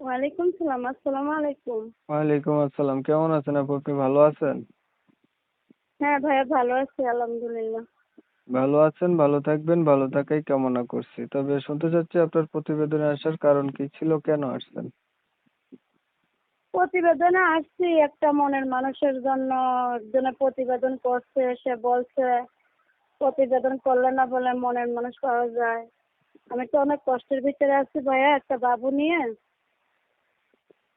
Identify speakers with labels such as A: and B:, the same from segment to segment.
A: ওয়ালাইকুম সালাম আসসালামু আলাইকুম।
B: ওয়ালাইকুম আসসালাম কেমন আছেন আপু? আপনি ভালো আছেন?
A: হ্যাঁ ভাইয়া ভালো আছি আলহামদুলিল্লাহ।
B: ভালো আছেন ভালো থাকবেন ভালো থাকাই কামনা করছি। তবে শুনতে চাচ্ছি আপনার প্রতিবেদনে আসার কারণ কি ছিল কেন আসছেন?
A: প্রতিবেদনে আসছি একটা মনের মানুষের জন্য একজনে প্রতিবেদন করছে সে বলছে প্রতিবেদন করলে না বলে মনের মানুষ পাওয়া যায়। আমি তো অনেক কষ্টের ভিতরে আছি ভাইয়া একটা বাবু নিয়ে।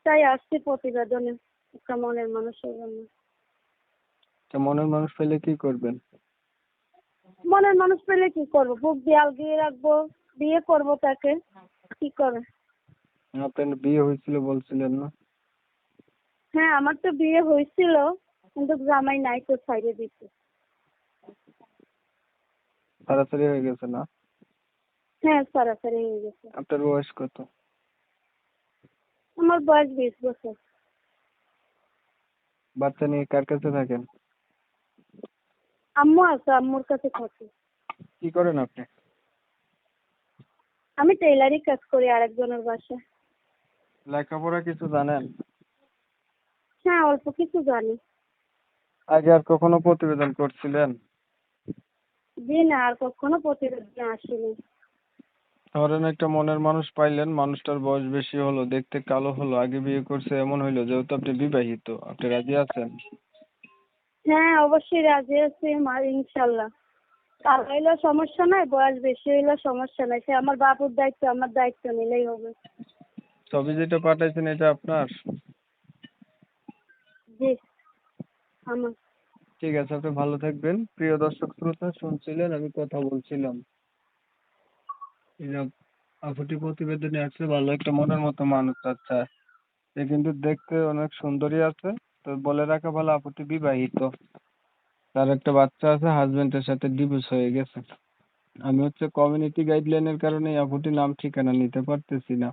A: তাই আসছি প্রতিবেদনে একটা মনের মানুষের জন্য।
B: তা মনের মানুষ পেলে কি করবেন?
A: মনের মানুষ পেলে কি করব? বুক দেয়াল দিয়ে রাখব বিয়ে করব তাকে কি করে?
B: আপনার বিয়ে হয়েছিল বলছিলেন না?
A: হ্যাঁ আমার তো বিয়ে হয়েছিল কিন্তু জামাই নাই তো ছাইড়ে দিতে
B: সরাসরি হয়ে গেছে না?
A: হ্যাঁ সরাসরি হয়ে গেছে।
B: আপনার বয়স কত?
A: আমার বয়স বিশ বছর।
B: বাচ্চা নিয়ে কার কাছে থাকেন?
A: আম্মু আছে আম্মুর কাছে থাকি।
B: কি করেন আপনি?
A: আমি টেইলারিং কাজ করি আরেকজনের বাসায়।
B: লেখাপড়া কিছু জানেন?
A: হ্যাঁ অল্প কিছু জানি।
B: আগে আর কখনো প্রতিবেদন করছিলেন?
A: জি না আর কখনো প্রতিবেদন আসিনি।
B: ধরেন একটা মনের মানুষ পাইলেন মানুষটার বয়স বেশি হলো দেখতে কালো হলো আগে বিয়ে করছে এমন হইল যেহেতু আপনি বিবাহিত আপনি রাজি আছেন?
A: হ্যাঁ অবশ্যই রাজি আছি মা ইনশাল্লাহ। কাল হইলেও সমস্যা নাই বয়স বেশি হইলেও সমস্যা নাই সে আমার বাবুর দায়িত্ব আমার দায়িত্ব নিলেই হবে।
B: ছবি যেটা পাঠাইছেন এটা আপনার?
A: জি আমার।
B: ঠিক আছে আপনি ভালো থাকবেন। প্রিয় দর্শক শ্রোতা শুনছিলেন আমি কথা বলছিলাম। আপুটি প্রতিবেদনে আছে, ভালো একটা মনের মতো মানুষ আচ্ছা। সে কিন্তু দেখতে অনেক সুন্দরী আছে, তো বলে রাখা ভালো আপুটি বিবাহিত। তার একটা বাচ্চা আছে হাজবেন্ডের সাথে ডিভোর্স হয়ে গেছে। আমি হচ্ছে কমিউনিটি গাইডলাইনের কারণে এই আপুটির নাম ঠিকানা নিতে পারতেছি না।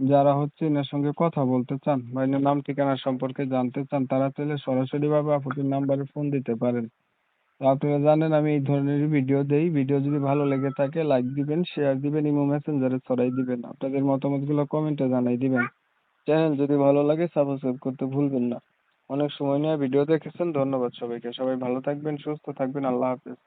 B: যারা হচ্ছে এনার সঙ্গে কথা বলতে চান বা এনার নাম ঠিকানা সম্পর্কে জানতে চান, তারা চাইলে সরাসরি ভাবে আপুটির নাম্বারে ফোন দিতে পারেন। আপনারা জানেন, আমি এই ধরনের ভিডিও দেই। ভিডিও যদি ভালো লেগে থাকে লাইক দিবেন শেয়ার দিবেন ইমো মেসেঞ্জারে ছড়াই দিবেন। আপনাদের মতামতগুলো কমেন্টে জানাই দিবেন। চ্যানেল যদি ভালো লাগে সাবস্ক্রাইব করতে ভুলবেন না। অনেক সময় নিয়ে ভিডিও দেখেছেন, ধন্যবাদ সবাইকে। সবাই ভালো থাকবেন, সুস্থ থাকবেন, আল্লাহ হাফেজ।